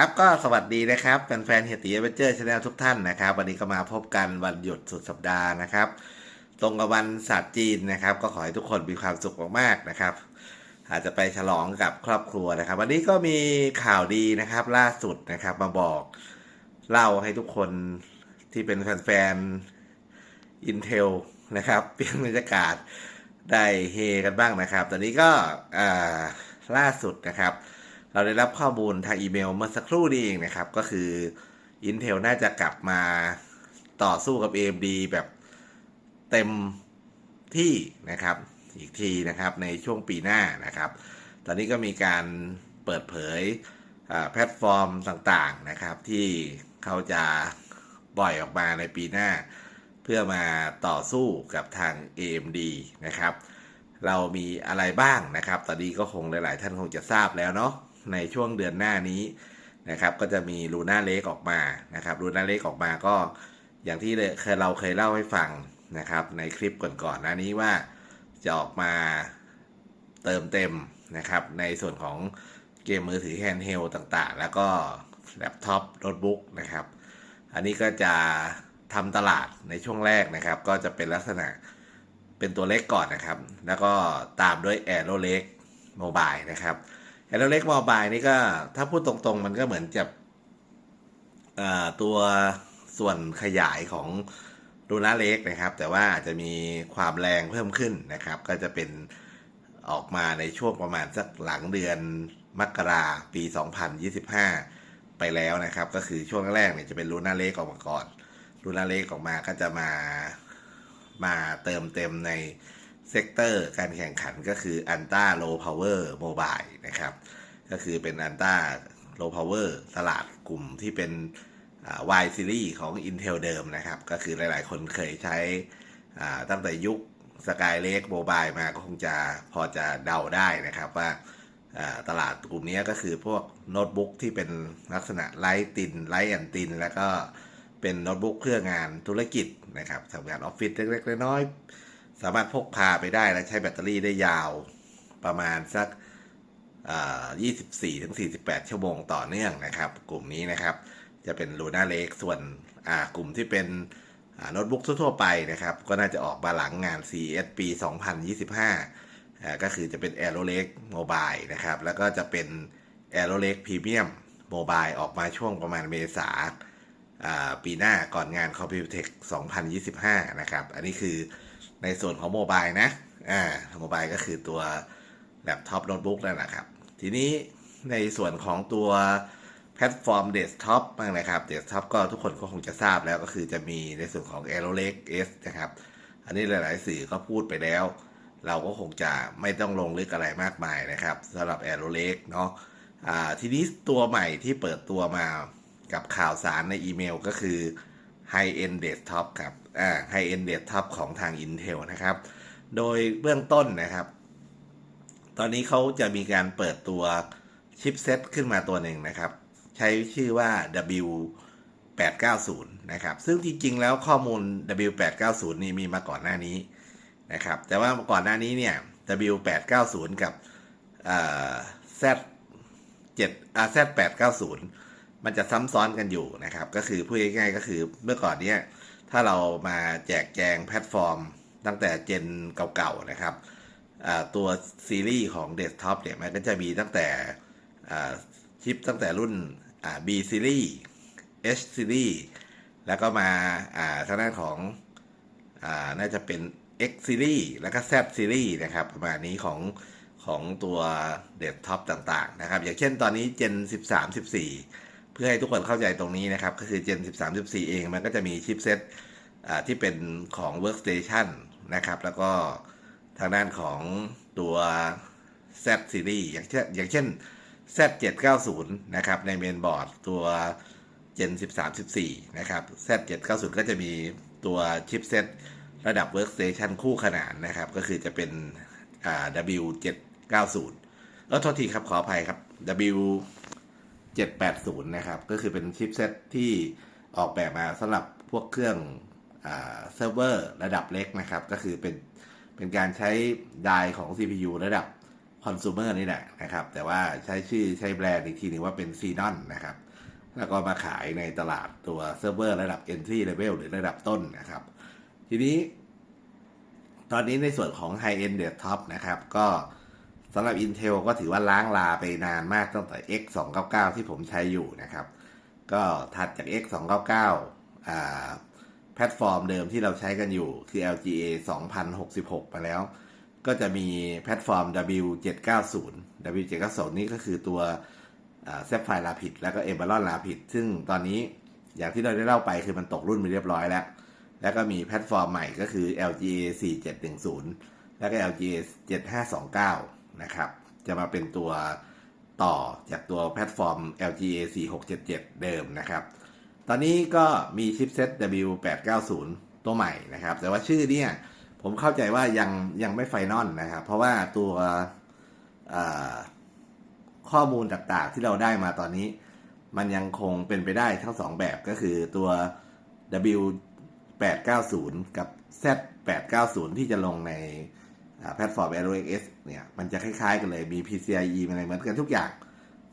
ครับก็สวัสดีนะครับแฟนๆเฮียตีเอเวเจอร์ชาแนลทุกท่านนะครับ วันนี้ก็มาพบกันวันหยุดสุดสัปดาห์นะครับ ตรงกับวันศาสตร์จีนนะครับ ก็ขอให้ทุกคนมีความสุขมากๆนะครับ อาจจะไปฉลองกับครอบครัวนะครับ วันนี้ก็มีข่าวดีนะครับ ล่าสุดนะครับมาบอกเล่าให้ทุกคนที่เป็นแฟนๆ Intel นะครับเปลี่ยนบรรยากาศได้เฮกันบ้างนะครับ ตอนนี้ก็ล่าสุดนะครับ เราได้รับข้อมูลทางอีเมลเมื่อสักครู่นี้เองนะครับ ก็คือ Intel น่าจะกลับมาต่อสู้กับ AMD แบบเต็มที่นะครับ อีกทีนะครับในช่วงปีหน้านะครับ ตอนนี้ก็มีการเปิดเผยแพลตฟอร์มต่างๆนะครับ ที่เขาจะปล่อยออกมาในปีหน้า เพื่อมาต่อสู้กับทาง AMD นะครับ เรามีอะไรบ้างนะครับ ตอนนี้ก็คงหลาย ๆ ท่านคงจะทราบแล้วเนาะ ในช่วงเดือนหน้านี้นะครับ ก็จะมีลูน่าเลกออกมานะครับลูน่าเลกออกมาก็อย่างที่เคยเราเคยเล่าให้ฟังนะครับ ในคลิปก่อนๆหน้านี้ว่าจะออกมาเติมเต็มนะครับ ในส่วนของเกมมือถือแฮนด์เฮลต่างๆ แล้วก็แล็ปท็อปโน้ตบุ๊กนะครับ อันนี้ก็จะทำตลาดในช่วงแรกนะครับ ก็จะเป็นลักษณะเป็นตัวเล็กก่อนนะครับ แล้วก็ตามด้วย a อ r o เล็กโมบายนะครับ แอโรเล็กโมบายนี่ก็ถ้าพูดตรงๆ มันก็เหมือนจะตัวส่วนขยายของลูน่าเล็กนะครับ แต่ว่าจจะมีความแรงเพิ่มขึ้นนะครับ ก็จะเป็นออกมาในช่วงประมาณสักหลังเดือนมกราปี 2025 ไปแล้วนะครับ ก็คือช่วงแรกเนี่ยจะเป็นลูน่าเล็กออกมาก่อนลูน่าเล็กออกมาก็จะมามาเติมเต็มใน เซกเตอร์การแข่งขันก็คืออันต้าโลพาวเวอร์โมบายนะครับ ก็คือเป็นอันต้าโลพาวเวอร์ตลาดกลุ่มที่เป็น Y Series ของ Intel เดิมนะครับ ก็คือหลายๆ คนเคยใช้ตั้งแต่ยุคสกายเล็กโมบายมาก็คงจะพอจะเดาได้นะครับว่าตลาดกลุ่มนี้ก็คือพวกโน้ตบุ๊กที่เป็นลักษณะไลท์ตินไลท์แอนติน แล้วก็เป็นโน้ตบุ๊กเพื่องานธุรกิจนะครับทำงานออฟฟิศเล็กๆน้อยๆ สามารถพกพาไปได้และใช้แบตเตอรี่ได้ยาวประมาณสัก24ถึง48 ชั่วโมงต่อเนื่องนะครับ กลุ่มนี้นะครับ จะเป็นลูน่าเล็กส่วนกลุ่มที่เป็นโน้ตบุ๊กทั่วไปนะครับ ก็น่าจะออกมาหลังงาน CES ปี 2025 ก็คือจะเป็น a e r o l e x Mobile นะครับ แล้วก็จะเป็น a e r o l e x Premium Mobile ออกมาช่วงประมาณเมษาปีหน้าก่อนงาน Computex 2025 นะครับ อันนี้คือ ในส่วนของโมบายนะ อ่า โมบายก็คือตัวแล็ปท็อปโน้ตบุ๊กนั่นแหละครับ ทีนี้ในส่วนของตัวแพลตฟอร์มเดสก์ท็อปบ้างนะครับ เดสก์ท็อปก็ทุกคนก็คงจะทราบแล้วก็คือจะมีในส่วนของ a e r o l e x S นะครับ อันนี้หลายๆ สื่อก็พูดไปแล้ว เราก็คงจะไม่ต้องลงลึกอะไรมากมายนะครับสำหรับ a e r o l e x เนาะะทีนี้ตัวใหม่ที่เปิดตัวมากับข่าวสารในอีเมลก็คือ High End Desktop ครับ อ่า High End Desktop ของทาง Intel นะครับ โดยเบื้องต้นนะครับ ตอนนี้เขาจะมีการเปิดตัวชิปเซตขึ้นมาตัวหนึ่งนะครับ ใช้ชื่อว่า W890 นะครับ ซึ่งจริง ๆ แล้วข้อมูล W890 นี่มีมาก่อนหน้านี้นะครับ แต่ว่าก่อนหน้านี้เนี่ย W890 กับ Z7 อ่า Z890 มันจะซ้ำซ้อนกันอยู่นะครับ ก็คือพูดง่ายๆก็คือเมื่อก่อนเนี้ย ถ้าเรามาแจกแจงแพลตฟอร์ม ตั้งแต่เจนเก่าๆนะครับตัวซีรีส์ของเดสก์ท็อปเนี่ยมันก็จะมีตั้งแต่ชิปตั้งแต่รุ่น B ซีรีส์ H ซีรีส์แล้วก็มาทางด้านของน่าจะเป็น X ซีรีส์แล้วก็ Z ซีรีส์นะครับประมาณนี้ของของตัวเดสก์ท็อปต่างๆนะครับ อย่างเช่นตอนนี้เจน13 14 พื่อให้ทุกคนเข้าใจตรงนี้นะครับ ก็คือ Gen 13 14 เองมันก็จะมีชิปเซตที่เป็นของ Workstation นะครับ แล้วก็ทางด้านของตัว Z Series อย่างเช่นอย่างเช่น Z 790นะครับ ในเมนบอร์ดตัว Gen 13 14 นะครับ Z 790ก็จะมีตัวชิปเซตระดับ Workstation คู่ขนานนะครับ ก็คือจะเป็น W 790เออโทษทีครับขออภัยครับ W 780 นะครับ ก็คือเป็นชิปเซตที่ออกแบบมาสำหรับพวกเครื่องเซิร์ฟเวอร์ระดับเล็กนะครับ ก็คือเป็นเป็นการใช้ไดของ CPU ระดับคอน sumer นี่แหละนะครับ แต่ว่าใช้ชื่อใช้แบรนด์อีกทีหนึงว่าเป็น c ีนอนนะครับ แล้วก็มาขายในตลาดตัวเซิร์ฟเวอร์ระดับ entry level หรือระดับต้นนะครับ ทีนี้ ตอนนี้ในส่วนของ high end desktop นะครับ ก็ สำหรับ Intel ก็ถือว่าล้างลาไปนานมากตั้งแต่ X 2 9 9ที่ผมใช้อยู่นะครับ ก็ถัดจาก X 2 9 9อ่าแพลตฟอร์มเดิมที่เราใช้กันอยู่คือ LGA 2066 มาแล้ว ก็จะมีแพลตฟอร์ม W790 W790 นี่ก็คือตัวเซฟไฟลาพิดแล้วก็เอเบ r อนลาพิดซึ่งตอนนี้อย่างที่เราได้เล่าไปคือมันตกรุ่นไปเรียบร้อยแล้ว แล้วก็มีแพลตฟอร์มใหม่ก็คือ LGA 4710 แล้วก็ LGA 7529 นะครับ จะมาเป็นตัวต่อจากตัวแพลตฟอร์ม LGA 4677 เดิมนะครับ ตอนนี้ก็มีชิปเซ็ต W890 ตัวใหม่นะครับ แต่ว่าชื่อเนี่ยผมเข้าใจว่ายังยังไม่ไฟนอลนะครับ เพราะว่าตัวข้อมูลต่างๆที่เราได้มาตอนนี้ มันยังคงเป็นไปได้ทั้งสองแบบก็คือตัว W890 กับ Z890 ที่จะลงใน แพลตฟอร์ม AeroX เนี่ยมันจะคล้ายๆกันเลยมี PCIe อะไรเหมือนกันทุกอย่าง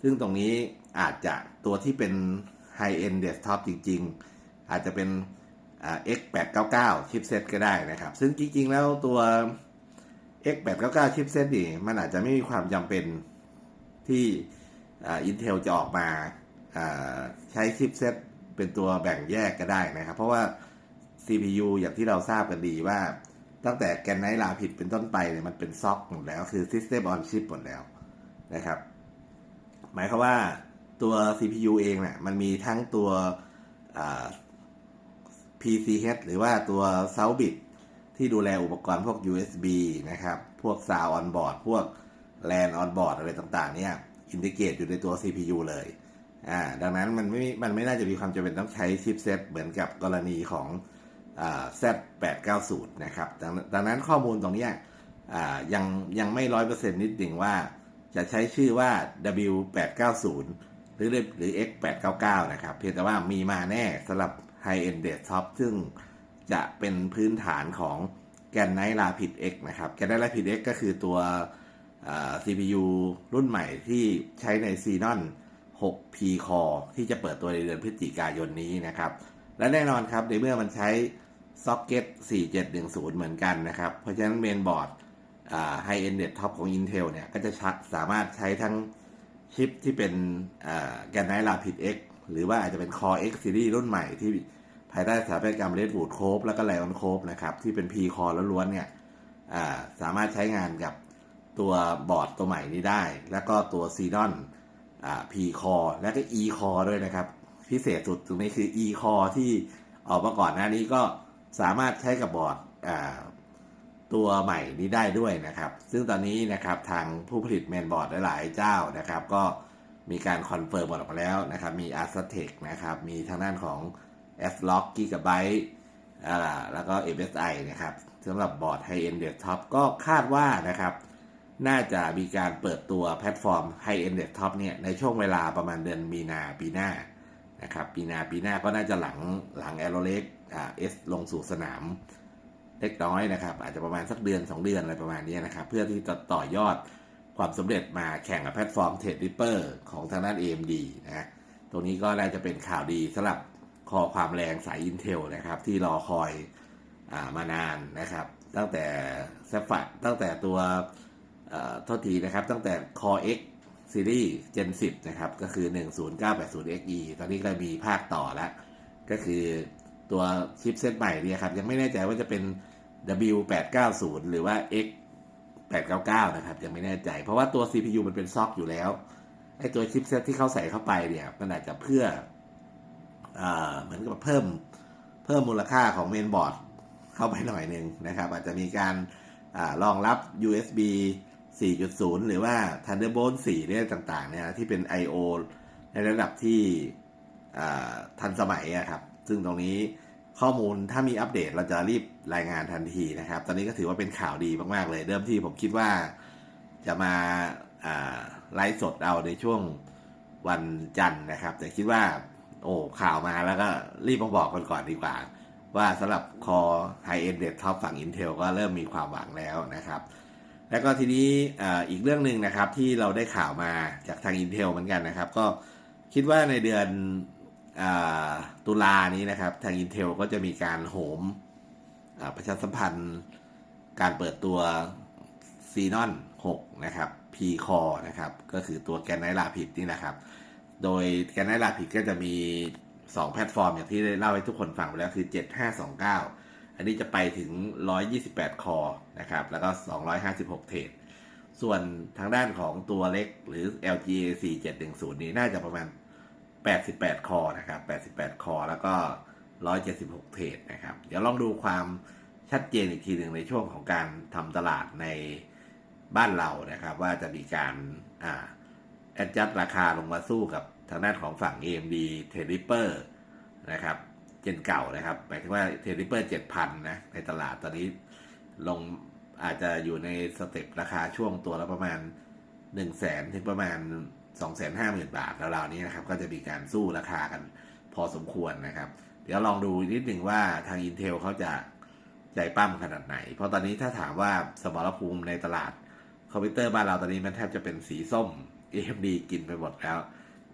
ซึ่งตรงนี้อาจจะตัวที่เป็น High End Desktop จริง ๆ อาจจะเป็น X899 ชิปเซตก็ได้นะครับ ซึ่งจริง ๆ แล้วตัว X899 ชิปเซตนี่มันอาจจะไม่มีความจำเป็นที่ Intel จะออกมาใช้ชิปเซตเป็นตัวแบ่งแยกก็ได้นะครับ เพราะว่า CPU อย่างที่เราทราบกันดีว่า ตั้งแต่แกนไนท์ลาผิดเป็นต้นไปเนี่ยมันเป็นซ็อกหมดแล้ว คือ System on Chip หมดแล้วนะครับ หมายความว่าตัว CPU เองเนี่ยมันมีทั้งตัว PCH หรือว่าตัว s o u t bit ที่ดูแลอุปกรณ์พวก USB นะครับ พวก Sound on board พวก LAN on board อะไรต่างๆ เนี่ยอินทิเกรตอยู่ในตัว CPU เลย อ่า ดังนั้นมันไม่ มันไม่น่าจะมีความจำเป็นต้องใช้ชิปเซตเหมือนกับกรณีของ Z890 นะครับดังนั้นข้อมูลตรงนี้ยังยังไม่ร้อยเปอร์เซ็นต์นิดหนึ่งว่า จะใช้ชื่อว่า W890 หรือหรือ X899 นะครับ เพียงแต่ว่ามีมาแน่สำหรับ High End Desktop ซึ่งจะเป็นพื้นฐานของแกนไนลาพิด X นะครับ แกนไนลาพิด X ก็คือตัว CPU รุ่นใหม่ที่ใช้ใน Xenon 6P Core ที่จะเปิดตัวในเดือนพฤศจิกายนนี้นะครับ และแน่นอนครับในเมื่อมันใช้ ซ็อกเก็ต4710 เหมือนกันนะครับ เพราะฉะนั้นเมนบอร์ดไฮเอ็นเด t ท็อปของ Intel เนี่ย ก็จะสามารถใช้ทั้งชิปที่เป็นแกนไนลาพิด X หรือว่าอาจจะเป็น Core X Series รุ่นใหม่ที่ภายใต้สถาปัตยกรรม Redwood Cove แล้วก็ Lion Cove นะครับ ที่เป็น P Core ล้วนๆเนี่ยสามารถใช้งานกับตัวบอร์ดตัวใหม่นี้ได้ แล้วก็ตัว Xenon P Core และก็ E Core ด้วยนะครับ พิเศษสุดตรงนี้คือ E Core ที่ออกมาก่อนหน้านี้ก็ สามารถใช้กับบอร์ดตัวใหม่นี้ได้ด้วยนะครับ ซึ่งตอนนี้นะครับทางผู้ผลิตเมนบอร์ดหลาย ๆ เจ้านะครับ ก็มีการคอนเฟิร์มออกมาแล้วนะครับ มี a r s t e c นะครับ มีทางด้านของ s l o c k Gigabyte แล้วก็ MSI นะครับสำหรับบอร์ด High End Desktop ก็คาดว่านะครับ น่าจะมีการเปิดตัวแพลตฟอร์ม High End Desktop เนี่ยในช่วงเวลาประมาณเดือนมีนาปีหน้านะครับปีนาปีหน้าก็น่าจะหลังหลังแอโรเล็ก เอสลงสู่สนามเล็กน้อยนะครับ อาจจะประมาณสักเดือน 2 เดือนอะไรประมาณนี้นะครับ เพื่อที่จะต่อยอดความสำเร็จมาแข่งกับแพลตฟอร์มเทรดดิปเปอร์ของทางด้าน AMD นะตรงนี้ก็น่าจะเป็นข่าวดีสำหรับคอความแรงสาย Intel นะครับ ที่รอคอยมานานนะครับ ตั้งแต่เซฟัตั้งแต่ตัวโทษทีนะครับ ตั้งแต่ Core X ซีรีส์ Gen 10 นะครับ ก็คือ 10980XE ตอนนี้ก็มีภาคต่อแล้ว ก็คือ ตัวชิปเซตใหม่เนี่ยครับ ยังไม่แน่ใจว่าจะเป็น W890 หรือว่า X899 นะครับ ยังไม่แน่ใจ เพราะว่าตัว CPU มันเป็นซ็อกอยู่แล้วไอตัวชิปเซตที่เขาใส่เข้าไปเนี่ยมันอาจจะเพื่ออเหมือนกับเพิ่มเพิ่มมูลค่าของเมนบอร์ดเข้าไปหน่อยหนึ่งนะครับ อาจจะมีการอรองรับ USB 4.0 หรือว่า Thunderbolt 4เนี่ยต่างๆเนี่ยที่เป็น I/O ในระดับที่ทันสมัยครับ ซึ่งตรงนี้ ข้อมูลถ้ามีอัปเดตเราจะรีบรายงานทันทีนะครับ ตอนนี้ก็ถือว่าเป็นข่าวดีมากๆเลย เดิมทีผมคิดว่าจะมาไลฟ์สดเอาในช่วงวันจันทร์นะครับ แต่คิดว่า โอ้ข่าวมาแล้วก็รีบมาบอกกันก่อนดีกว่า ว่าสำหรับคอ High End Desktop ฝั่ง Intel ก็เริ่มมีความหวังแล้วนะครับ แล้วก็ทีนี้อีกเรื่องหนึ่งนะครับที่เราได้ข่าวมาจากทาง Intel เหมือนกันนะครับ ก็คิดว่าในเดือน ตุลานี้นะครับ ทาง Intel ก็จะมีการโหมประชาสัมพันธ์การเปิดตัว z ีนอน6นะครับ P Core นะครับ ก็คือตัวแกนไนลาผิดนี่นะครับ โดยแกนไนลาผิดก็จะมี 2 แพลตฟอร์ม อย่างที่ได้เล่าให้ทุกคนฟังไปแล้วคือ 7529 อันนี้จะไปถึง 128 คอนะครับ แล้วก็ 256 เทรดส่วนทางด้านของตัวเล็กหรือ LGA 4710นี้น่าจะประมาณ 88 คอนะครับ 88 คอ แล้วก็ 176 เทรดนะครับ เดี๋ยวลองดูความชัดเจนอีกทีหนึ่งในช่วงของการทำตลาดในบ้านเรานะครับ ว่าจะมีการอ่าแอดจัดราคาลงมาสู้กับทางด้านของฝั่ง AMD t e r r i p e r นะครับ เจนเก่านะครับหมายถึงว่า t e r r i p e r 7,000 นะ ในตลาดตอนนี้ลงอาจจะอยู่ในสเต็ปราคาช่วงตัวละประมาณ 1 0 0 0 0แสนถึงประมาณ 250,000 บาทแล้วราวนี้นะครับก็จะมีการสู้ราคากันพอสมควรนะครับ เดี๋ยวลองดูนิดหนึ่งว่าทาง Intel เขาจะใจปั้มขนาดไหน เพราะตอนนี้ถ้าถามว่าสมรภูมิในตลาดคอมพิวเตอร์บ้านเราตอนนี้มันแทบจะเป็นสีส้ม AMD กินไปหมดแล้ว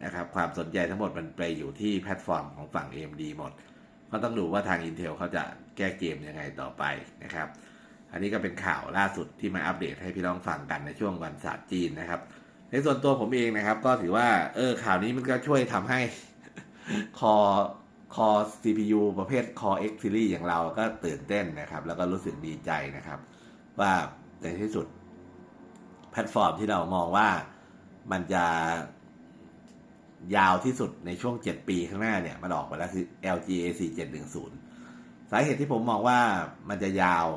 นะครับความสนใจทั้งหมดมันไปอยู่ที่แพลตฟอร์มของฝั่ง AMD หมด ก็ต้องดูว่าทาง Intel เขาจะแก้เกมยังไงต่อไปนะครับ อันนี้ก็เป็นข่าวล่าสุดที่มาอัปเดตให้พี่น้องฟังกันในช่วงวันศาสตร์จีนนะครับ ในส่วนตัวผมเองนะครับ ก็ถือว่า เออข่าวนี้มันก็ช่วยทำให้คอคอ CPU ประเภท Core X Series อย่างเราก็ตื่นเต้นนะครับ แล้วก็รู้สึกดีใจนะครับ ว่าในที่สุด แพลตฟอร์มที่เรามองว่ามันจะยาวที่สุดในช่วง 7 ปีข้างหน้าเนี่ย มันออกมาแล้วคือ LGA 4710 สาเหตุที่ผมมองว่ามันจะยาว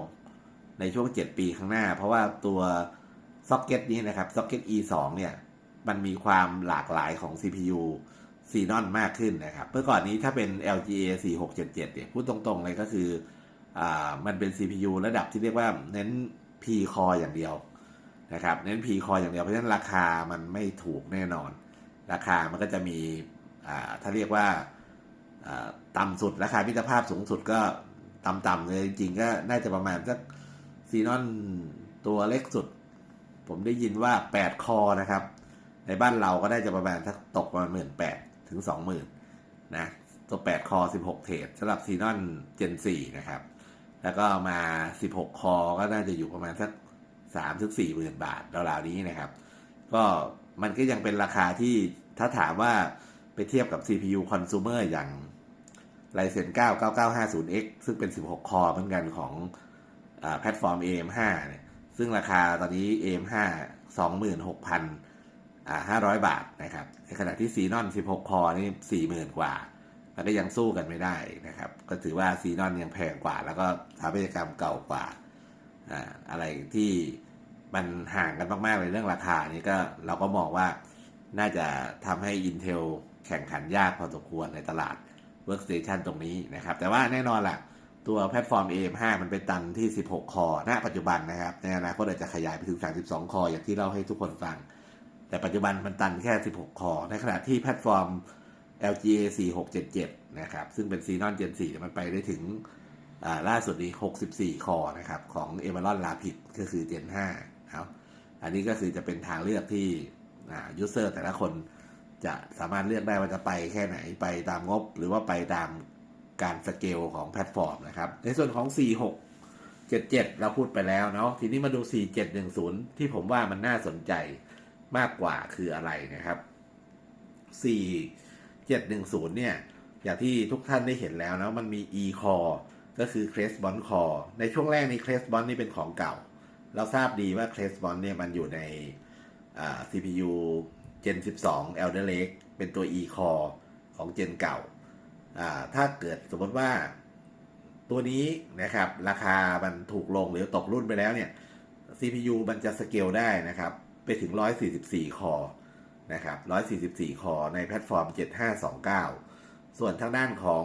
ในช่วง 7 ปีข้างหน้า เพราะว่าตัว ซ็อกเก็ตนี้นะครับซ็อกเก็ต E2 เนี่ย มันมีความหลากหลายของ CPU ซีนอนมากขึ้นนะครับ เมื่อก่อนนี้ถ้าเป็น LGA 4677เนี่ยพูดตรงๆเลยก็คืออ่ามันเป็น CPU ระดับที่เรียกว่าเน้น P core อย่างเดียวนะครับ เน้น P core อย่างเดียวเพราะฉะนั้นราคามันไม่ถูกแน่นอน ราคามันก็จะมีอ่าถ้าเรียกว่าอ่าต่ำสุดราคามิตรภาพสูงสุดก็ต่ำๆเลยจริงๆก็น่าจะประมาณสักซีนอนตัวเล็กสุด ผมได้ยินว่า 8 คอนะครับ ในบ้านเราก็ได้จะประมาณสักตกประมาณหมื่นแปดถึงสองหมื่นนะตัว 8 คอ 16 เทรดสำหรับซีนอนเจน4นะครับ แล้วก็มา 16 คอ ก็น่าจะอยู่ประมาณสัก3ถึง4หมื่นบาทราวๆนี้นะครับ ก็มันก็ยังเป็นราคาที่ถ้าถามว่าไปเทียบกับ CPU consumer อย่าง Ryzen 9 9950X ซึ่งเป็น 16 คอเหมือนกันของอแพลตฟอร์ม AM5 เนี่ย ซึ่งราคาตอนนี้ AM5 26,000อ่า500 บาทนะครับ ในขณะที่ซีนอน 16 คอนี่ 40,000 กว่า มันก็ยังสู้กันไม่ได้นะครับ ก็ถือว่าซีนอนยังแพงกว่า แล้วก็สถาปัตยกรรมเก่ากว่าอ่าอะไรที่มันห่างกันมาก ๆ เลยเรื่องราคานี้ก็เราก็มองว่าน่าจะทำให้ Intel แข่งขันยากพอสมควรในตลาด Workstation ตรงนี้นะครับ แต่ว่าแน่นอนล่ะ ตัวแพลตฟอร์ม AM5 มันเป็นตันที่ 16 คอ ณ ปัจจุบันนะครับในอนาคตอาจจะขยายไปถึง 32 คอ อย่างที่เล่าให้ทุกคนฟัง แต่ปัจจุบันมันตันแค่ 16 คอ ในขณะที่แพลตฟอร์ม LGA 4677 นะครับ ซึ่งเป็น Xenon Gen 4เนี่มันไปได้ถึงล่าสุดนี้ 64 คอ นะครับ ของ e m e r o n Rapid ก็คือ Gen 5ครับ อันนี้ก็คือจะเป็นทางเลือกที่อ่า user แต่ละคนจะสามารถเลือกได้ว่าจะไปแค่ไหนไปตามงบ หรือว่าไปตาม การสเกลของแพลตฟอร์มนะครับ ในส่วนของ 46 77 เราพูดไปแล้วเนาะทีนี้มาดู 4710 ที่ผมว่ามันน่าสนใจมากกว่าคืออะไรนะครับ 4710 เนี่ย อย่างที่ทุกท่านได้เห็นแล้วนะมันมี e core ก็คือ Crestbond core ในช่วงแรกนี้ Crestbond นี่เป็นของเก่า เราทราบดีว่า Crestbond เนี่ยมันอยู่ใน CPU Gen 12 Elder Lake เป็นตัว e core ของ Gen เก่า ถ้าเกิดสมมติว่าตัวนี้นะครับ ราคามันถูกลงหรือตกรุ่นไปแล้วเนี่ย CPU มันจะสเกลได้นะครับ ไปถึง 144 คอนะครับ 144 คอในแพลตฟอร์ม 7529 ส่วนทางด้านของ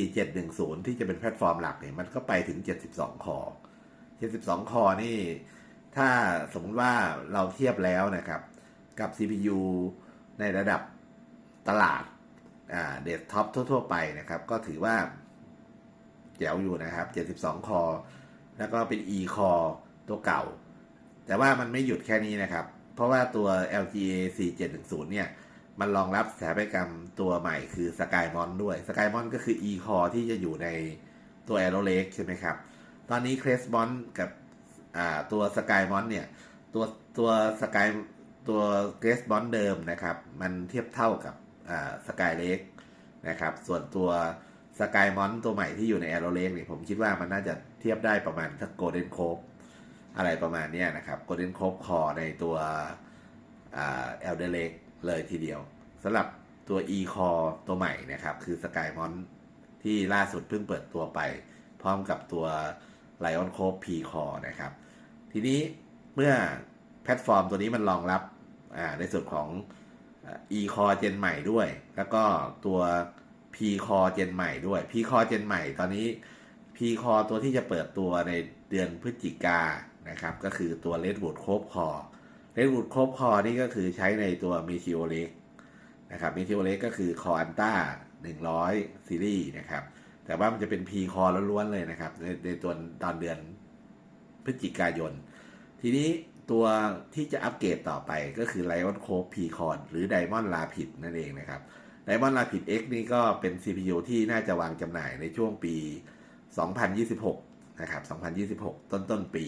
4710 ที่จะเป็นแพลตฟอร์มหลักเนี่ยมันก็ไปถึง 72 คอ 72 คอนี่ ถ้าสมมติว่าเราเทียบแล้วนะครับ กับ CPU ในระดับตลาด เดสก์ท็อปทั่ว ๆ ไปนะครับ ก็ถือว่าแจ๋วอยู่นะครับ 72 คอ แล้วก็เป็น e core ตัวเก่า แต่ว่ามันไม่หยุดแค่นี้นะครับ เพราะว่าตัว LGA 4710 เนี่ย มันรองรับสถาปัตยกรรมตัวใหม่คือ SkyMon ด้วย SkyMon ก็คือ e-core ที่จะอยู่ในตัว Aero Lake ใช่ไหมครับ ตอนนี้ Crestmon กับตัว SkyMon เนี่ย ตัวตัว Sky ตัว Crestmon เดิมนะครับ มันเทียบเท่ากับ อ่า Sky Lake นะครับ ส่วนตัว SkyMon ตัวใหม่ที่อยู่ใน Aero Lake เนี่ยผมคิดว่ามันน่าจะเทียบได้ประมาณทัก Golden Cove อะไรประมาณนี้นะครับ Golden Cove Core ในตัวอ่า Elder Lake เลยทีเดียวสำหรับตัว e-core ตัวใหม่นะครับ คือ SkyMon ที่ล่าสุดเพิ่งเปิดตัวไป พร้อมกับตัว Lion Cove P Core นะครับ ทีนี้เมื่อแพลตฟอร์มตัวนี้มันรองรับในส่วนของ อ่า e-core เจนใหม่ด้วย แล้วก็ตัว p core เจนใหม่ด้วย p core เจนใหม่ตอนนี้ p core ตัวที่จะเปิดตัวในเดือนพฤศจิกานะครับ ก็คือตัว Redwood Cove Core Redwood Cove Core นี่ก็คือใช้ในตัว Meteor Lake นะครับ Meteor Lake ก็คือ Core Anta 100 ซีรีส์นะครับ แต่ว่ามันจะเป็น P core ล้วนๆเลยนะครับในในตัวตอนเดือนพฤศจิกายน ทีนี้ ตัวที่จะอัปเกรดต่อไปก็คือ Lion Cove P core หรือ Diamond Rapid นั่นเองนะครับ Diamond Rapid X นี่ก็เป็น CPU ที่น่าจะวางจำหน่ายในช่วงปี 2026 นะครับ 2026 ต้นต้นๆปี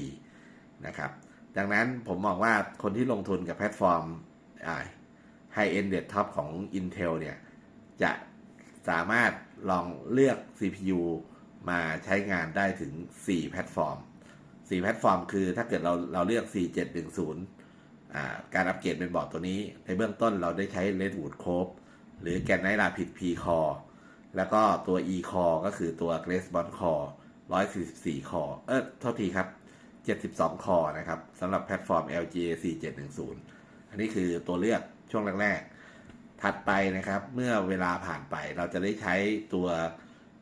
นะครับ ดังนั้นผมมองว่าคนที่ลงทุนกับแพลตฟอร์มอ่า High End Desktop ของ Intel เนี่ย จะสามารถลองเลือก CPU มาใช้งานได้ถึง 4 แพลตฟอร์ม 4แพลตฟอร์มคือถ้าเกิดเราเราเลือก 4710อ่าการอัปเกรดเป็นบอร์ดตัวนี้ ในเบื้องต้นเราได้ใช้ Redwood Cove หรือ Gan Knight Rapid P Core แล้วก็ตัว E Core ก็คือตัว Grace Bond Core 144 Core เออโทษทีครับ 72 Core นะครับสำหรับแพลตฟอร์ม LGA 4710 อันนี้คือตัวเลือกช่วงแรกๆ ถัดไปนะครับ เมื่อเวลาผ่านไปเราจะได้ใช้ตัว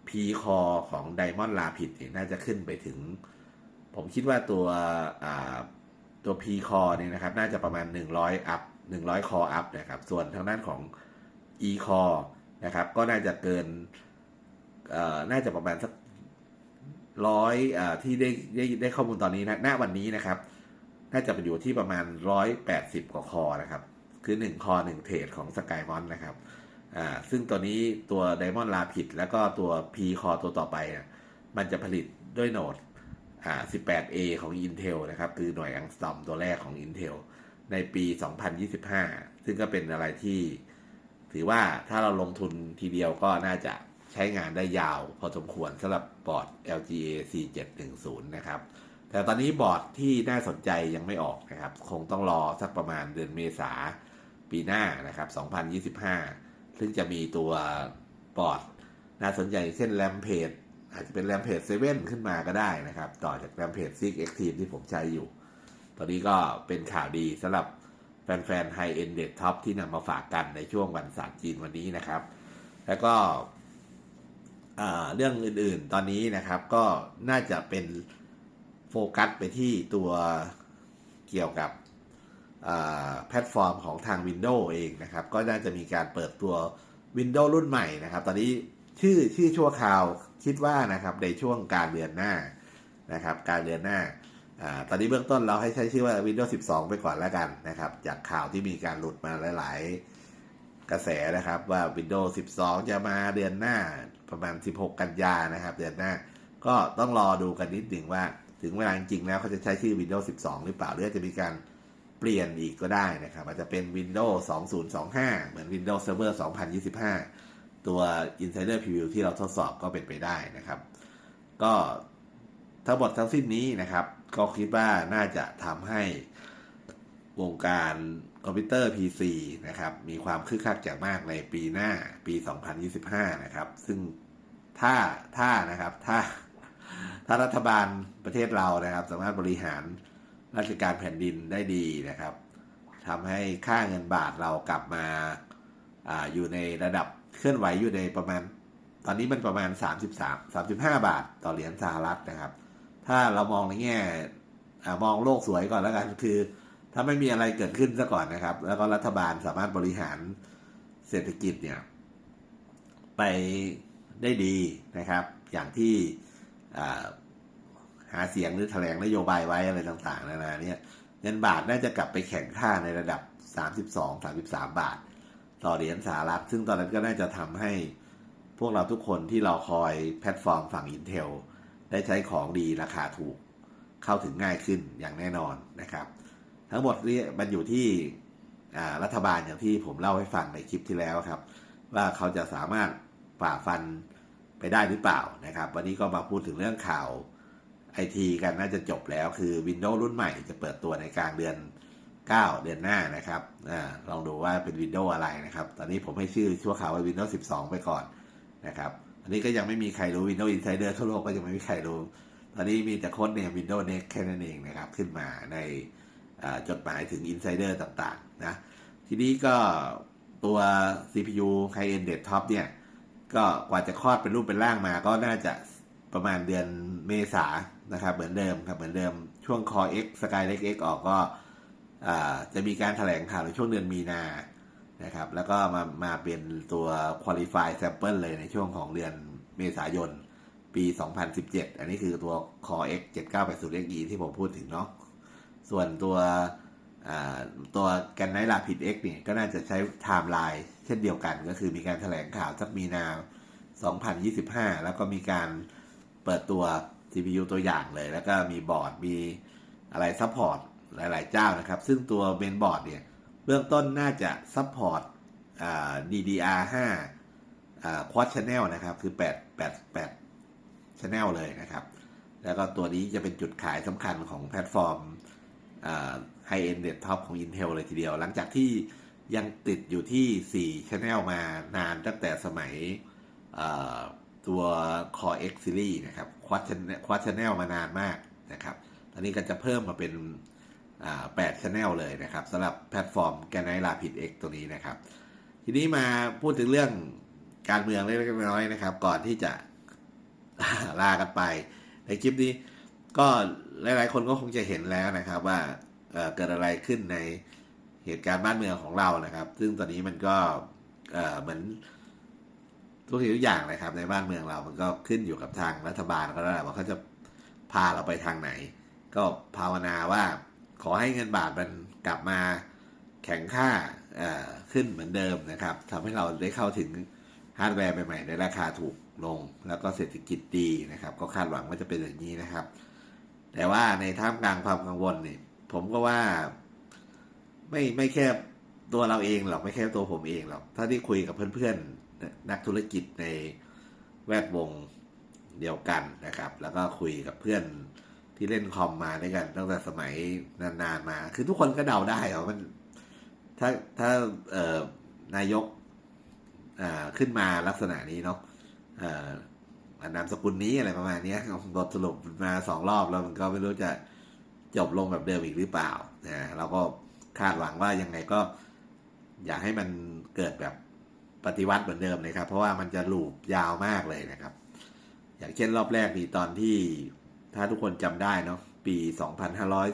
P Core ของ Diamond Rapid น่าจะขึ้นไปถึง ผมคิดว่าตัวตัว P Core เนี่ยนะครับ น่าจะประมาณ 100 อัพ 100 Core อัพนะครับ ส่วนทางด้านของ e core นะครับ ก็น่าจะเกินน่าจะประมาณสักร้อยที่ได้ได้ได้ข้อมูลตอนนี้นะ ณ วันนี้นะครับ น่าจะไปอยู่ที่ประมาณร้อยแปดสิบกว่าคอนะครับ คือหนึ่งคอหนึ่งเทรดของ Skymon นะครับ อ่า ซึ่งตัวนี้ตัว Diamond Rapid แล้วก็ตัว P Core ตัวต่อไปเนี่ยมันจะผลิตด้วยโหนด 18A ของ Intel นะครับ คือหน่วยอังสตอมตัวแรกของ Intel ในปี 2025 ซึ่งก็เป็นอะไรที่ ถือว่าถ้าเราลงทุนทีเดียวก็น่าจะใช้งานได้ยาวพอสมควรสำหรับบอร์ด LGA C710 นะครับ แต่ตอนนี้บอร์ดที่น่าสนใจยังไม่ออกนะครับ คงต้องรอสักประมาณเดือนเมษาปีหน้านะครับ 2025 ซึ่งจะมีตัวบอร์ดน่าสนใจเช่น Rampage อาจจะเป็น Rampage 7ขึ้นมาก็ได้นะครับ ต่อจาก Rampage 6 Extreme ที่ผมใช้อยู่ ตอนนี้ก็เป็นข่าวดีสำหรับแฟนๆ High End Dead Top ที่นำมาฝากกันในช่วงวันศาสตร์จีนวันนี้นะครับ แล้วก็เรื่องอื่นๆตอนนี้นะครับก็น่าจะเป็นโฟกัสไปที่ตัวเกี่ยวกับแพลตฟอร์มของทาง Windows เองนะครับ ก็น่าจะมีการเปิดตัว Windows รุ่นใหม่นะครับ ตอนนี้ชื่อชื่อชั่วคราว คิดว่านะครับในช่วงกลารเดือนหน้านะครับกลารเดือนหน้าอตอนนี้เบื้องต้นเราให้ใช้ชื่อว่า Windows 12 ไปก่อนแล้วกันนะครับ จากข่าวที่มีการหลุดมาหลาย ๆ กระแสนะครับว่า Windows 12 จะมาเดือนหน้าประมาณ 16 กันยานะครับ เดือนหน้า ก็ต้องรอดูกันนิดหนึ่งว่า ถึงเวลาจริงแล้วเขาจะใช้ชื่อ Windows 12 หรือเปล่าหรือจจะมีการเปลี่ยนอีกก็ได้นะครับ อาจจะเป็น Windows 2025 เหมือน Windows Server 2025 ตัว Insider Preview ที่เราทดสอบก็เป็นไปได้นะครับ ก็ทั้งหมดทั้งสิ้นนี้นะครับ ก็คิดว่าน่าจะทำให้วงการคอมพิวเตอร์ PC นะครับ มีความคึกคักอย่างมากในปีหน้าปี 2025 นะครับ ซึ่งถ้าถ้านะครับถ้าถ้ารัฐบาลประเทศเรานะครับ สามารถบริหารราชการแผ่นดินได้ดีนะครับทำให้ค่าเงินบาทเรากลับมาอาอยู่ในระดับ เคลื่อนไหวอยู่ในประมาณ ตอนนี้มันประมาณ 33 35 บาทต่อเหรียญสหรัฐนะครับ ถ้าเรามองในแง่มองโลกสวยก่อนแล้วกันคือ ถ้าไม่มีอะไรเกิดขึ้นซะก่อนนะครับ แล้วก็รัฐบาลสามารถบริหารเศรษฐกิจเนี่ย ไปได้ดีนะครับ อย่างที่หาเสียงหรือแถลงนโยบายไว้อะไรต่างๆนานาเนี่ยเงินบาทน่าจะกลับไปแข็งค่าในระดับ 32-33 บาท ต่อเหรียญสหรัฐ ซึ่งตอนนั้นก็น่าจะทำให้พวกเราทุกคนที่เรอคอยแพลตฟอร์มฝั่ง Intel ได้ใช้ของดีราคาถูกเข้าถึงง่ายขึ้นอย่างแน่นอนนะครับ ทั้งหมดนี้มันอยู่ที่รัฐบาลอย่างที่ผมเล่าให้ฟังในคลิปที่แล้วครับ ว่าเขาจะสามารถฝ่าฟันไปได้หรือเปล่านะครับ วันนี้ก็มาพูดถึงเรื่องข่าวไอทีกันน่าจะจบแล้วคือ Windows รุ่นใหม่จะเปิดตัวในกลางเดือน 9 เดือนหน้านะครับอลองดูว่าเป็น Windows อะไรนะครับ ตอนนี้ผมให้ชื่อชั่วข่าวว่า Windows 12 ไปก่อนนะครับ อันนี้ก็ยังไม่มีใครรู้ Windows Insider ทั่วโลกก็ยังไม่มีใครรู้ ตอนนี้มีแต่ค้ดเนี่ย Windows Next แค่นั้นเองนะครับ ขึ้นมาในจดหมายถึง Insider ต่างๆนะทีนี้ก็ตัว CPU High End Desktop เนี่ย ก็กว่าจะคลอดเป็นรูปเป็นร่างมาก็น่าจะประมาณเดือนเมษานะครับ เหมือนเดิมครับเหมือนเดิมช่วง Core X Skylake X ออกก็ จะมีการแถลงข่าวในช่วงเดือนมีนานะครับ แล้วก็มามาเป็นตัว Qualify Sample เลยในช่วงของเดือนเมษายน ปี 2017 อันนี้คือตัว Core X 7980 XE ที่ผมพูดถึงเนาะส่วนตัวตัวแกนไนลาพิด X เนี่ยก็น่าจะใช้ไทม์ไลน์เช่นเดียวกัน ก็คือมีการแถลงข่าวสักมีนา 2025 แล้วก็มีการเปิดตัว CPU ตัวอย่างเลย แล้วก็มีบอร์ดมีอะไรซัพพอร์ต หลาย ๆ เจ้านะครับ ซึ่งตัวเมนบอร์ดเนี่ยเบื้องต้นน่าจะซัพพอร์ตอ่า DDR5 อ่า Quad Channel นะครับ คือ 8 8 8 Channel เลยนะครับ แล้วก็ตัวนี้จะเป็นจุดขายสำคัญของแพลตฟอร์มไฮเอ็นเด t ท็อปของ Intel เลยทีเดียว หลังจากที่ยังติดอยู่ที่ 4 Channel มานานตั้งแต่สมัยตัว Core X Series นะครับ Quad Channel Quad Channel มานานมากนะครับ ตอนนี้ก็จะเพิ่มมาเป็น 8 Channel เลยนะครับสำหรับแพลตฟอร์ม g a n i t Rapid X ตัวนี้นะครับ ทีนี้มาพูดถึงเรื่องการเมืองเล็กๆน้อยๆนะครับ ก่อนที่จะลากันไป ในคลิปนี้ก็หลายๆ คนก็คงจะเห็นแล้วนะครับ ว่าเเกิดอะไรขึ้นในเหตุการณ์บ้านเมืองของเรานะครับ ซึ่งตอนนี้มันก็เเหมือนทุกสิ่งทุกอย่างนะครับ ในบ้านเมืองเรา มันก็ขึ้นอยู่กับทางรัฐบาลก็แล้วแหละว่าเขาจะพาเราไปทางไหน ก็ภาวนาว่า ขอให้เงินบาทมันกลับมาแข็งค่าขึ้นเหมือนเดิมนะครับทำให้เราได้เข้าถึงฮาร์ดแวร์ใหม่ๆในราคาถูกลง แล้วก็เศรษฐกิจดีนะครับ ก็คาดหวังว่าจะเป็นอย่างนี้นะครับ แต่ว่าในท่ามกลางความกังวลนี่ผมก็ว่าไม่ไม่แค่ตัวเราเองหรอกไม่แค่ตัวผมเองหรอกถ้าที่คุยกับเพื่อนๆนักธุรกิจในแวดวงเดียวกันนะครับ แล้วก็คุยกับเพื่อน ที่เล่นคอมมาด้วยกัน ตั้งแต่สมัยนานๆมา คือทุกคนก็เดาได้ว่ามัน ถ้าถ้าเอ่อนายกอ่าขึ้นมาลักษณะนี้เนาะเอ่อนามสกุลนี้อะไรประมาณนี้บทสรุปมาสองรอบแล้วมันก็ไม่รู้จะจบลงแบบเดิมอีกหรือเปล่านะเราก็คาดหวังว่ายังไงก็ อยากให้มันเกิดแบบปฏิวัติเหมือนเดิมเลยครับ เพราะว่ามันจะลูปยาวมากเลยนะครับ อย่างเช่นรอบแรกมีตอนที่ ถ้าทุกคนจำได้เนาะปี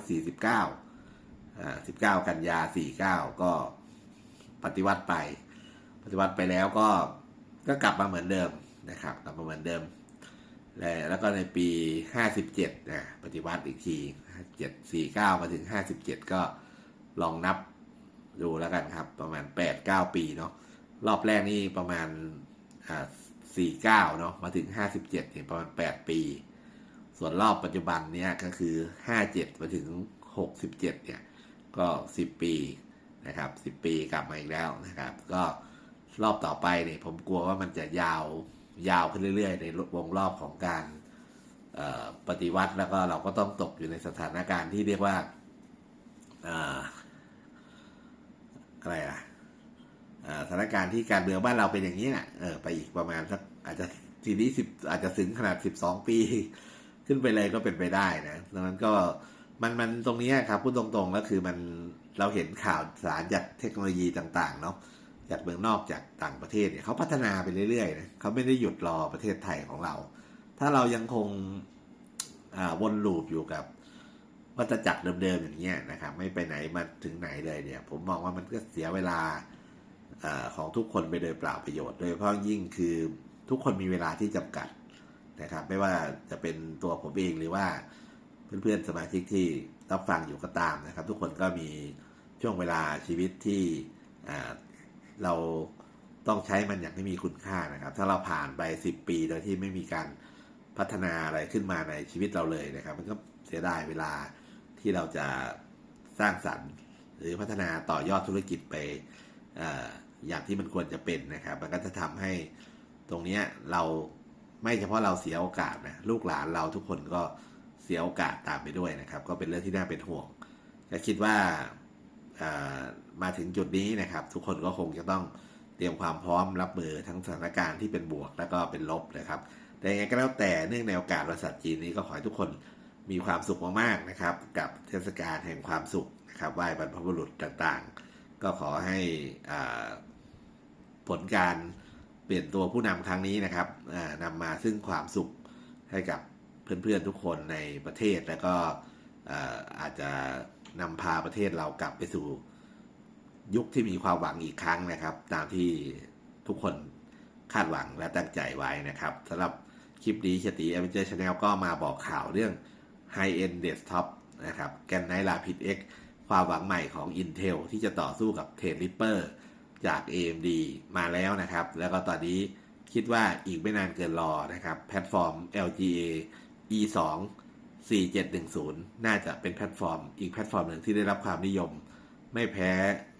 2549อ่า19 กันยา 49 ก็ปฏิวัติไป ปฏิวัติไปแล้วก็ก็กลับมาเหมือนเดิมนะครับ กลับมาเหมือนเดิมและแล้วก็ในปี 57นะปฏิวัติอีกที7 49 มาถึง 57 ก็ลองนับดูแล้วกันครับ ประมาณ 8-9 ปีเนาะรอบแรกนี่ประมาณอ่า49 เนาะมาถึง 57เนี่ยประมาณ 8 ปี ส่วนรอบปัจจุบันเนี้ยก็คือ 57 มาถึง 67 เนี่ย ก็ 10 ปีนะครับ 10 ปีกลับมาอีกแล้วนะครับ ก็รอบต่อไปเนี่ยผมกลัวว่ามันจะยาวยาวขึ้นเรื่อยๆ ในวงรอบของการปฏิวัติแล้วก็เราก็ต้องตกอยู่ในสถานการณ์ที่เรียกว่าอะไรอะสถานการณ์ที่การเมืองบ้านเราเป็นอย่างนี้น่ะเออไปอีกประมาณสักอาจจะทีนี้สิบอาจจะถึงขนาดสิบสองปี ขึ้นไปเลยก็เป็นไปได้นะดังนั้นก็มันมันตรงนี้ครับพูดตรงๆแล้วคือมันเราเห็นข่าวสารจากเทคโนโลยีต่างๆเนาะจากเมืองนอกจากต่างประเทศเนี่ยเขาพัฒนาไปเรื่อยๆนะเขาไม่ได้หยุดรอประเทศไทยของเรา ถ้าเรายังคงวนลูปอยู่กับวัฏจักรเดิมๆอย่างเงี้ยนะครับ ไม่ไปไหนมาถึงไหนเลยเนี่ย ผมมองว่ามันก็เสียเวลาอาของทุกคนไปโดยเปล่าประโยชน์ โดยเฉพาะยิ่งคือทุกคนมีเวลาที่จำกัด นะครับ ไม่ว่าจะเป็นตัวผมเองหรือว่าเพื่อนๆสมาชิกที่รับฟังอยู่ก็ตามนะครับ ทุกคนก็มีช่วงเวลาชีวิตที่เราต้องใช้มันอย่างที่มีคุณค่านะครับ ถ้าเราผ่านไป 10 ปีโดยที่ไม่มีการพัฒนาอะไรขึ้นมาในชีวิตเราเลยนะครับ มันก็เสียดายเวลาที่เราจะสร้างสรรค์หรือพัฒนาต่อยอดธุรกิจไปออย่างที่มันควรจะเป็นนะครับ มันก็จะทำให้ตรงนี้เรา ไม่เฉพาะเราเสียโอกาสนะลูกหลานเราทุกคนก็เสียโอกาสตามไปด้วยนะครับ ก็เป็นเรื่องที่น่าเป็นห่วงก็คิดว่ามาถึงจุดนี้นะครับ ทุกคนก็คงจะต้องเตรียมความพร้อมรับมือทั้งสถานการณ์ที่เป็นบวกแล้วก็เป็นลบนะครับ แต่ยังไงก็แล้วแต่เนื่องในโอกาสวันศาสตร์จีนนี้ก็ขอให้ทุกคนมีความสุขมากๆนะครับ กับเทศกาลแห่งความสุขนะครับไหว้บรรพบุรุษต่างๆ ก็ขอให้ผลการ เปลี่ยนตัวผู้นำครั้งนี้นะครับนำมาซึ่งความสุขให้กับเพื่อนๆทุกคนในประเทศแล้วก็อาอาจจะนำพาประเทศเรากลับไปสู่ยุคที่มีความหวังอีกครั้งนะครับ ตามที่ทุกคนคาดหวังและตั้งใจไว้นะครับสำหรับคลิปนี้ชติเอเวนเจอร์ชาแนลก็มาบอกข่าวเรื่อง High End Desktop นะครับแกนไนลาพิด X ความหวังใหม่ของ Intel ที่จะต่อสู้กับ t h r e a d Ripper จาก AMD มาแล้วนะครับ แล้วก็ตอนนี้คิดว่าอีกไม่นานเกินรอนะครับ แพลตฟอร์ม LGA E2 4710 น่าจะเป็นแพลตฟอร์ม อีกแพลตฟอร์มหนึ่งที่ได้รับความนิยม ไม่แพ้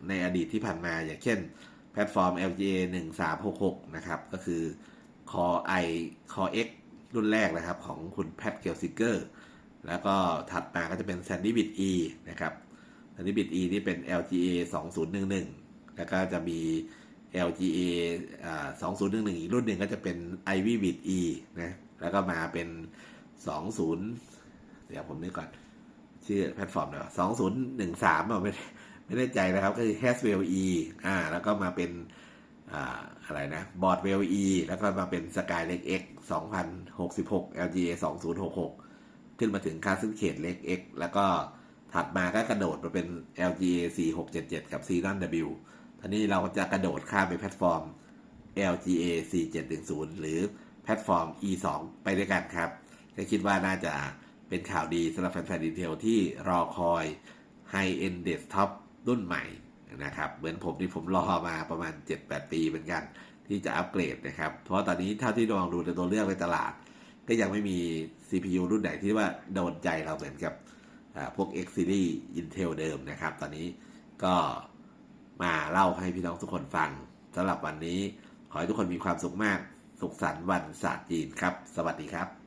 ในอดีตที่ผ่านมา อย่างเช่น แพลตฟอร์ม LGA 1366 นะครับ ก็คือ Core i Core X รุ่นแรกนะครับ ของคุณแพทเกลซิเกอร์ แล้วก็ถัดมาก็จะเป็น Sandybit E นะครับ Sandybit E ที่เป็น LGA 2011 แล้วก็จะมี LGA อ่า2011 อีกรุ่นหนึ่งก็จะเป็น Ivy Bit E นะ แล้วก็มาเป็น 20 เดี๋ยวผมนึกก่อน ชื่อแพลตฟอร์มเดี๋ยว2013อะไม่ได้ไม่ได้ใจนะครับ ก็คือ Haswell E อ่า แล้วก็มาเป็นอ่าอะไรนะ Boardwell E แล้วก็มาเป็น Skylake X 2066 LGA 2066 ขึ้นมาถึง Castle Cage Lake X แล้วก็ถัดมาก็กระโดดมาเป็น LGA 4677 กับ Xenon W ทีนี้เราจะกระโดดข้ามไปแพลตฟอร์ม LGA 4710 หรือแพลตฟอร์ม E2 ไปด้วยกันครับก็คิดว่าน่าจะเป็นข่าวดีสำหรับแฟนๆดีเทลที่รอคอย High End Desktop รุ่นใหม่นะครับ เหมือนผมที่ผมรอมาประมาณ 7-8 ปีเหมือนกัน ที่จะอัปเกรดนะครับ เพราะตอนนี้เท่าที่ลองดูในตัวเลือกในตลาด ก็ยังไม่มี CPU รุ่นไหนที่ว่าโดนใจเราเหมือนกับพวก X Series Intel เดิมนะครับ ตอนนี้ก็ มาเล่าให้พี่น้องทุกคนฟังสำหรับวันนี้ ขอให้ทุกคนมีความสุขมาก สุขสันต์วันศาสตร์จีนครับ สวัสดีครับ